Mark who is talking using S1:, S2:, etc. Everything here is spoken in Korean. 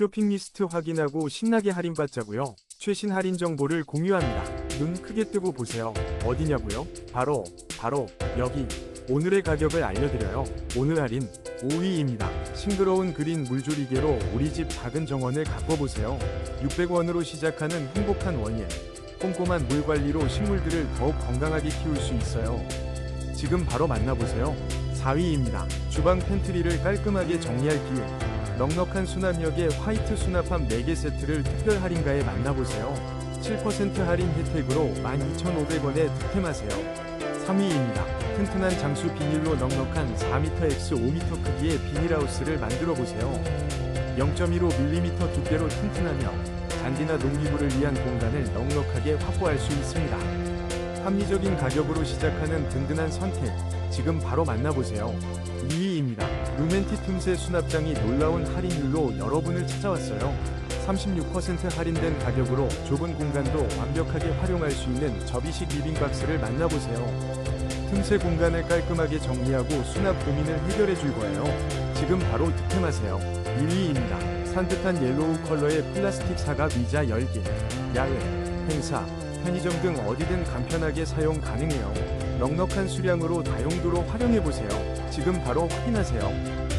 S1: 쇼핑 리스트 확인하고 신나게 할인받자고요. 최신 할인 정보를 공유합니다. 눈 크게 뜨고 보세요. 어디냐고요? 바로 바로 여기. 오늘의 가격을 알려드려요. 오늘 할인 5위입니다. 싱그러운 그린 물조리개로 우리 집 작은 정원을 가꿔보세요. 600원으로 시작하는 행복한 원예. 꼼꼼한 물 관리로 식물들을 더욱 건강하게 키울 수 있어요. 지금 바로 만나보세요. 4위입니다. 주방 팬트리를 깔끔하게 정리할 기회. 넉넉한 수납력의 화이트 수납함 4개 세트를 특별 할인가에 만나보세요. 7% 할인 혜택으로 12,500원에 득템하세요. 3위입니다. 튼튼한 장수 비닐로 넉넉한 4mx 5m 크기의 비닐하우스를 만들어 보세요. 0.15mm 두께로 튼튼하며 잔디나 농기구를 위한 공간을 넉넉하게 확보할 수 있습니다. 합리적인 가격으로 시작하는 든든한 선택. 지금 바로 만나보세요. 2위입니다. 루멘티 틈새 수납장이 놀라운 할인율로 여러분을 찾아왔어요. 36% 할인된 가격으로 좁은 공간도 완벽하게 활용할 수 있는 접이식 리빙박스를 만나보세요. 틈새 공간을 깔끔하게 정리하고 수납 고민을 해결해 줄 거예요. 지금 바로 득템하세요. 1위입니다. 산뜻한 옐로우 컬러의 플라스틱 사각 의자 10개. 야외, 행사, 편의점 등 어디든 간편하게 사용 가능해요. 넉넉한 수량으로 다용도로 활용해 보세요. 지금 바로 확인하세요.